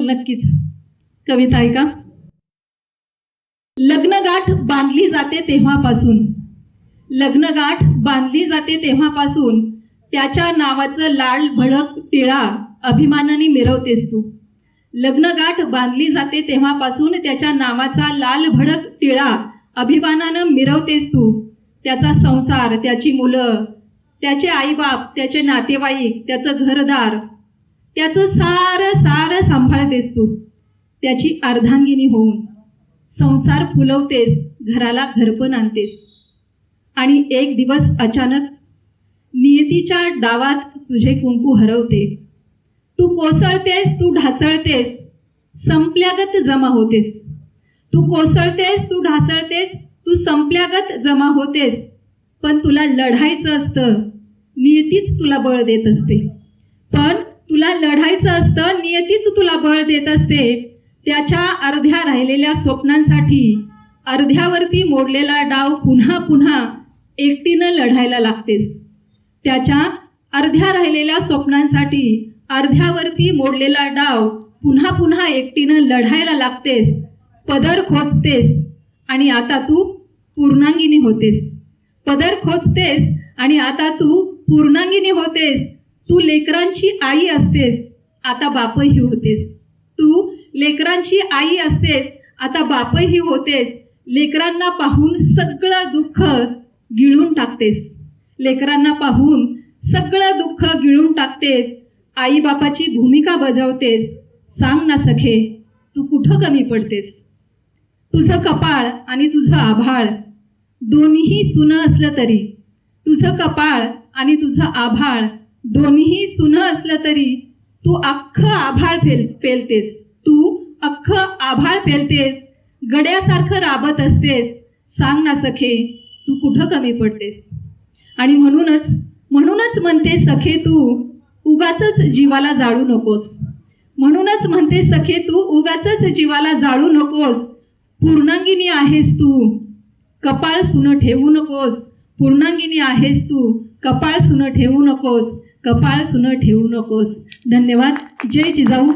नक्कीच. कविता ऐका. लग्नगाठ बांधली जाते तेव्हापासून. लग्नगाठ बांधली जाते तेव्हापासून त्याच्या नावाचं लाल भडक टिळा अभिमानाने मिरवतेस तू. लग्नगाठ बांधली जाते तेव्हापासून त्याच्या नावाचा लाल भडक टिळा अभिमानानं मिरवतेस तू. त्याचा संसार त्याची मुलं त्याचे आईबाप त्याचे नातेवाईक त्याचं घरदार त्याचं सारं सारं सांभाळतेस तू. त्याची अर्धांगिनी होऊन संसार फुलवतेस घराला घरपण आणतेस. आणि एक दिवस अचानक नियतीच्या डावात तुझे कुंकू हरवते. तू कोसळतेस तू ढासळतेस संपल्यागत जमा होतेस. तू कोसळतेस तू ढासळतेस तू संपल्यागत जमा होतेस. पण तुला लढायचं असतं. नियतीच तुला बळ देत असते. पण तुला लढायचं असतं नियतीच तुला बळ देत असते. त्याच्या अर्ध्या राहिलेल्या स्वप्नांसाठी अर्ध्यावरती मोडलेला डाव पुन्हा पुन्हा एकटीनं लढायला लागतेस. त्याच्या अर्ध्या राहिलेल्या स्वप्नांसाठी अर्ध्यावरती मोडलेला डाव पुन्हा पुन्हा एकटीनं लढायला लागतेस पदर खोचतेस आणि आता तू पूर्णांगिनी होतेस. पदर खोचतेस आणि आता तू पूर्णांगिनी होतेस. तू लेकरांची आई असतेस आता बापही होतेस. तू लेकरांची आई असतेस आता बापही होतेस. लेकरांना पाहून सगळं दुःख गिळून टाकतेस. लेकरांना पाहून सगळं दुःख गिळून टाकतेस. आई बापाची भूमिका बजावतेस. सांग ना सखे तू कुठं कमी पडतेस? तुझं कपाळ आणि तुझं आभाळ दोन्हीही सुनं असलं तरी तुझं कपाळ आणि तुझं आभाळ दोन्हीही सुनं असलं तरी तू अख्खं आभाळ फेल पेलतेस. तू अख्खं आभाळ पेलतेस. गड्यासारखं राबत असतेस. सांग ना सखे तू कुठं कमी पडतेस? आणि म्हणूनच म्हणूनच म्हणते सखे तू उगाच जीवाला जाळू नकोस. म्हणूनच म्हणते सखे तू उगाच जीवाला जाळू नकोस. पूर्णांगिनी आहेस तू कपाळ सुनं ठेवू नकोस. पूर्णांगिनी आहेस तू कपाळ सुनं ठेवू नकोस. कपाळ सुनं ठेवू नकोस. धन्यवाद. जय जिजाऊ.